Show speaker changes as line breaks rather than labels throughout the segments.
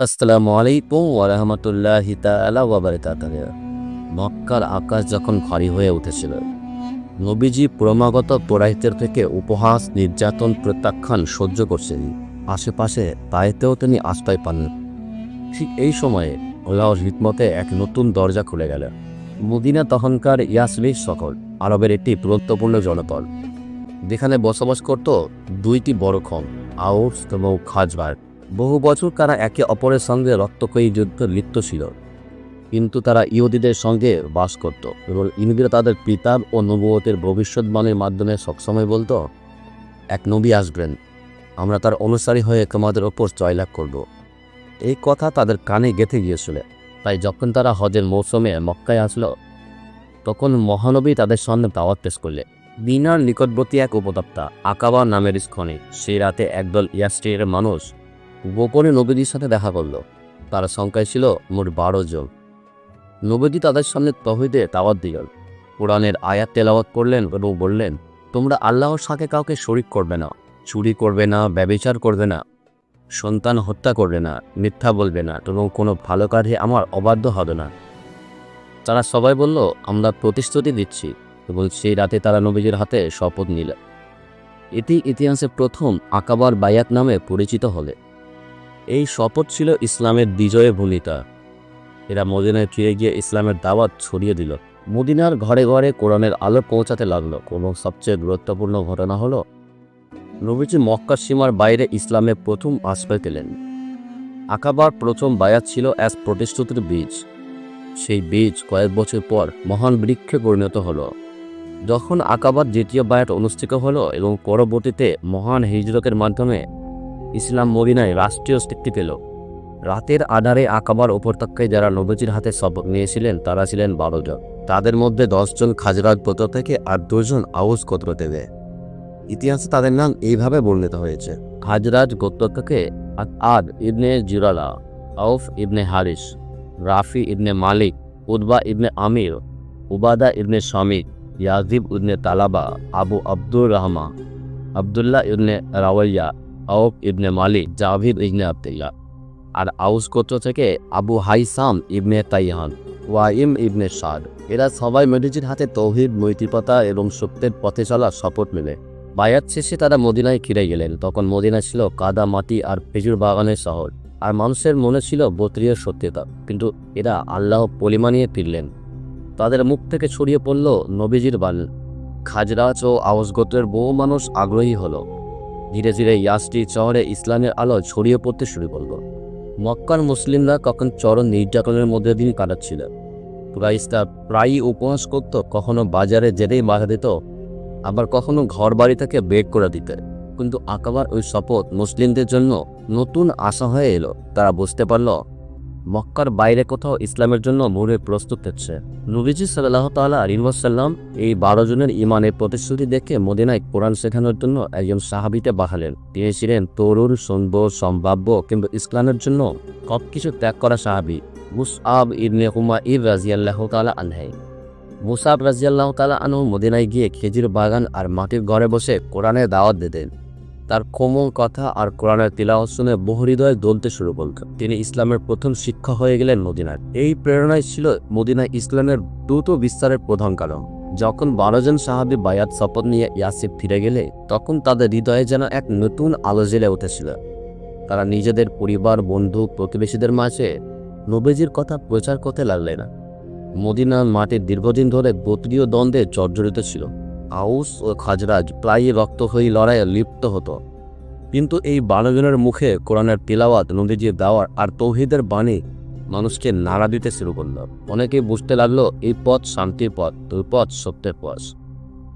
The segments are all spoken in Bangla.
আসসালামু আলাইকুম ওরহমতুল্লাহি বারাকাতুহু। মক্কার আকাশ যখন ভারী হয়ে উঠেছিল, নবীজি ক্রমাগত পোরাইতের থেকে উপহাস, নির্যাতন, প্রত্যাখ্যান সহ্য করছেন। আশেপাশে তাইতেও তিনি আশ্রয় পান। ঠিক এই সময়ে আল্লাহর হিকমতে এক নতুন দরজা খুলে গেল। মদিনা তখনকার ইয়াসরি সকল আরবের একটি গুরুত্বপূর্ণ জনপদ। যেখানে বসবাস করত দুইটি বড় খম আউস এবং খাজবার বহু বছর তারা একে অপরের সঙ্গে রক্তক্ষয়ী যুদ্ধ লিপ্ত ছিল। কিন্তু তারা ইহুদিদের সঙ্গে বাস করত এবং ইহুদিরা তাদের পিতাব ও নবুয়তের ভবিষ্যৎবাণীর মাধ্যমে সবসময় বলতো, এক নবী আসবেন, আমরা তার অনুসারী হয়ে তোমাদের ওপর জয়লাভ করব। এই কথা তাদের কানে গেঁথে গিয়েছিল। তাই যখন তারা হজের মৌসুমে মক্কায় আসলো, তখন মহানবী তাদের সামনে দাওয়াত পেশ করলে বিনার নিকটবর্তী এক উপত্যকা আকাবা নামের স্খনে সেই রাতে একদল ইয়াস্ট্রিয়ের মানুষ গোপনে নবীজির সাথে দেখা করল। তারা সংখ্যায় ছিল মোট বারো জন। নবীজি তাদের সামনে তহিদে তাওয়াত দিল কোরআনের আয়াত তেলাওয়াত করলেন এবং বললেন, তোমরা আল্লাহর সাথে কাউকে শরিক করবে না, চুরি করবে না, ব্যবিচার করবে না, সন্তান হত্যা করবে না, মিথ্যা বলবে না এবং কোনো ভালো কাজে আমার অবাধ্য হবে না। তারা সবাই বলল, আমরা প্রতিশ্রুতি দিচ্ছি। এবং সেই রাতে তারা নবীজির হাতে শপথ নিল এটি ইতিহাসে প্রথম আকাবার বায়াত নামে পরিচিত হলে। এই শপথ ছিল ইসলামের বিজয়ে ভূমিকা। এরা মদিনায় ফিরে গিয়ে ইসলামের দাওয়াত ছড়িয়ে দিল। মদিনার ঘরে ঘরে কোরআনের আলো পৌঁছাতে লাগল এবং সবচেয়ে গুরুত্বপূর্ণ ঘটনা হলো, নবীজি মক্কার সীমার বাইরে ইসলামে প্রথম আশ্রয় পেলেন। আকাবার প্রথম বায়াত ছিল অ্যাস প্রতিশ্রুতির বীজ। সেই বীজ কয়েক বছর পর মহান বৃক্ষে পরিণত হলো। যখন আকাবার দ্বিতীয় বায়াত অনুষ্ঠিত হলো এবং পরবর্তীতে মহান হিজরতের মাধ্যমে ইসলাম মদিনায় রাষ্ট্রীয় স্বীকৃতি পেল। রাতের আধারে আকাবার উপত্যকায় যারা নবজির হাতে শপথ নিয়েছিলেন, তারা ছিলেন বারো জন। তাদের মধ্যে দশজন খাজরাজ গোত্র থেকে আর দুজন আউস গোত্র থেকে। ইতিহাসে তাদের নাম এইভাবে বর্ণিত হয়েছে। খাজরাজ গোত্র থেকে আদ ইবনে জিরালা, আউফ ইবনে হারিস, রাফি ইবনে মালিক উদ্বা ইবনে আমির, উবাদা ইবনে শামিদ, ইয়াজিব ইবনে তালাবা, আবু আব্দুর রহমা, আবদুল্লাহ ইবনে রাওয়াইয়া আউফ ইবনে মালিক, জাভিদ ইবনে আবদুল্লাহ। আর আউস গোত্র থেকে আবু হাইসাম ইবনে তাইহান, ওয়াইম ইবনে সাদ। এরা সবাই মেডিজির হাতে তৌহিদ নৈতিকতা এবং সত্যের পথে চলা শপথ মেলে বায়াত শেষে তারা মদিনায় ফিরে গেলেন। তখন মদিনা ছিল কাদা, মাটি আর খেজুর বাগানের শহর। আর মানুষের মনে ছিল বত্রিয় সত্যতা। কিন্তু এরা আল্লাহ পলিমা নিয়ে ফিরলেন। তাদের মুখ থেকে ছড়িয়ে পড়ল নবীজির বাল খাজরাজ ও আওয়াজ গোত্রের বহু মানুষ আগ্রহী হলো। ধীরে ধীরে ইয়াসটি চহরে ইসলামের আলো ছড়িয়ে পড়তে শুরু করল। মক্কার মুসলিমরা কখন চরম নির্যাতনের মধ্যে দিন কাটাচ্ছিল কুরাইশরা প্রায়ই উপহাস করত, কখনো বাজারে যেতেই বাধা দিত, আবার কখনো ঘর বাড়ি থেকে বের করে দিতে। কিন্তু আকাবার ওই শপথ মুসলিমদের জন্য নতুন আশা হয়ে এলো। তারা বুঝতে পারল মক্কার বাইরে কোথাও ইসলামের জন্য মোড়ে প্রস্তুত হচ্ছে। নবীজি সাল্লাহ তাল্লাহ আলিমাসাল্লাম এই বারো জনের ইমানের প্রতিশ্রুতি দেখে মদিনায় কোরআন শেখানোর জন্য একজন সাহাবিতে বাহালেন তিনি ছিলেন তরুণ, সুন্দর, সম্ভাব্য কিন্তু ইসলামের জন্য সব কিছু ত্যাগ করা সাহাবি। মুসআব ইবনে হুমা ইব রাজিয়াল্লাহ তালা আনহাই মুসাব রাজিয়াল্লাহ তালা আনহু মদিনায় গিয়ে খেজির বাগান আর মাটির ঘরে বসে কোরআনের দাওয়াত দিতেন। তার কোমল কথা আর কোরআনের তিলাওয়াত শুনে বহু হৃদয় দলতে শুরু করল। তিনি ইসলামের প্রথম শিক্ষা হয়ে গেলেন মদিনার এই প্রেরণায় ছিল মদিনায় ইসলামের দ্রুত বিস্তারের প্রধান কারণ। যখন বারো জন সাহাবি বায়াত শপথ নিয়ে ইয়াসিফ ফিরে গেলে, তখন তাদের হৃদয়ে যেন এক নতুন আলো জেলে উঠেছিল। তারা নিজেদের পরিবার, বন্ধু, প্রতিবেশীদের মাঝে নবীজির কথা প্রচার করতে লাগলেন মদিনার মাটির দীর্ঘদিন ধরে গোত্রীয় দ্বন্দ্বে জর্জরিত ছিল। আউস ও খাজরাজ প্রায়ই রক্তক্ষয়ী লড়াইয়ে লিপ্ত হতো। কিন্তু এই বারোজনের মুখে কোরআনের তিলাওয়াত নদীজির দাওয়ার আর তৌহিদের বাণী মানুষকে নাড়া দিতে শুরু করল। অনেকে বুঝতে লাগল, এই পথ শান্তির পথ, দুই পথ সত্যের পথ।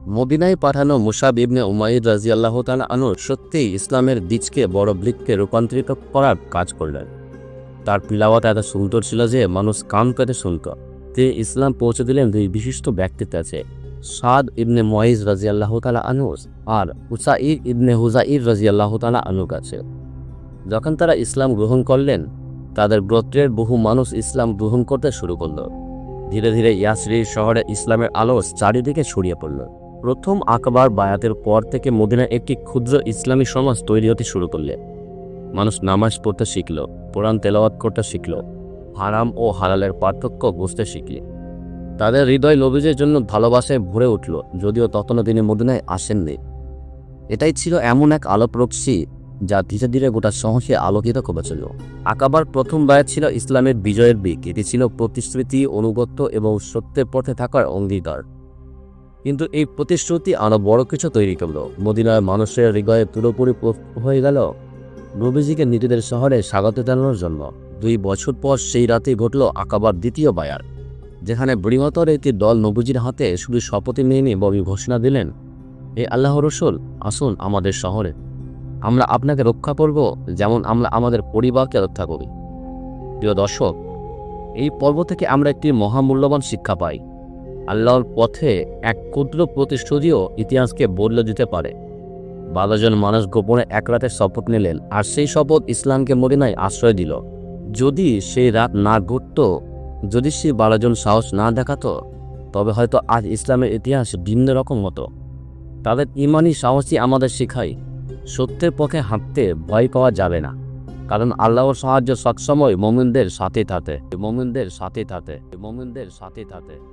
মদিনায় পাঠানো মুসাব ইবনে উমাইদ রাজি আল্লাহ আনুর সত্যিই ইসলামের দিজকে বড় বৃক্ষে রূপান্তরিত করার কাজ করলেন। তার পিলাওয়াত এত সুন্দর ছিল যে মানুষ কান পেতে শুনত। তিনি ইসলাম পৌঁছে দিলেন দুই বিশিষ্ট ব্যক্তিত্ব আছে। সাদ ইবনে মহিজ রাজি আল্লাহ তালা আনুস আর উসাইর ইবনে হুজাইর রাজি আল্লাহ তালা আনু কাছে। যখন তারা ইসলাম গ্রহণ করলেন, তাদের গোত্রের বহু মানুষ ইসলাম গ্রহণ করতে শুরু করল। ধীরে ধীরে ইয়াসরি শহরে ইসলামের আলো চারিদিকে ছড়িয়ে পড়ল। প্রথম আকবার বায়াতের পর থেকে মদিনার একটি ক্ষুদ্র ইসলামী সমাজ তৈরি হতে শুরু করলে। মানুষ নামাজ পড়তে শিখল, কোরআন তেলাওয়াত করতে শিখল, হারাম ও হালালের পার্থক্য বুঝতে শিখল। তাদের হৃদয় নবীজের জন্য ভালোবাসায় ভরে উঠল, যদিও তখনও তিনি মদিনায় আসেননি। এটাই ছিল এমন এক আলোকরক্ষী যা ধীরে ধীরে গোটা সহসে আলোকিত করেছিল আকাবার প্রথম বায়াত ছিল ইসলামের বিজয়ের দিক। এটি ছিল প্রতিশ্রুতি, অনুগত্য এবং সত্যের পথে থাকার অঙ্গীকার। কিন্তু এই প্রতিশ্রুতি আরও বড় কিছু তৈরি করল। মদিনার মানুষের হৃদয়ে পুরোপুরি হয়ে গেল নবীজিকে নিজেদের শহরে স্বাগত জানানোর জন্য। দুই বছর পর সেই রাতেই ঘটল আকাবার দ্বিতীয় বায়ার যেখানে বৃহত্তর একটি দল নবুজির হাতে শুধু শপথই নিয়ে নিয়ে ববি ঘোষণা দিলেন এ আল্লাহ রসুল, আসুন আমাদের শহরে। আমরা আপনাকে রক্ষা করব যেমন আমরা আমাদের পরিবারকে রক্ষা করি। প্রিয় দর্শক, এই পর্ব থেকে আমরা একটি মহামূল্যবান শিক্ষা পাই। আল্লাহর পথে এক ক্ষুদ্র প্রতিশ্রুতিও ইতিহাসকে বদলে দিতে পারে। বারো জন মানুষ গোপনে এক রাতে শপথ নিলেন, আর সেই শপথ ইসলামকে মদিনায় আশ্রয় দিল। যদি সেই রাত না ঘটত যদি সে বারোজন সাহস না দেখাতো, তবে হয়তো আজ ইসলামের ইতিহাস ভিন্ন রকম হতো। তাদের ইমানই সাহসই আমাদের শেখায়, সত্যের পক্ষে হাঁটতে ভয় পাওয়া যাবে না। কারণ আল্লাহর সাহায্য সবসময় মোমিনদের সাথে থাকে, মোমিনদের সাথে থাকে, মোমিনদের সাথে থাকে।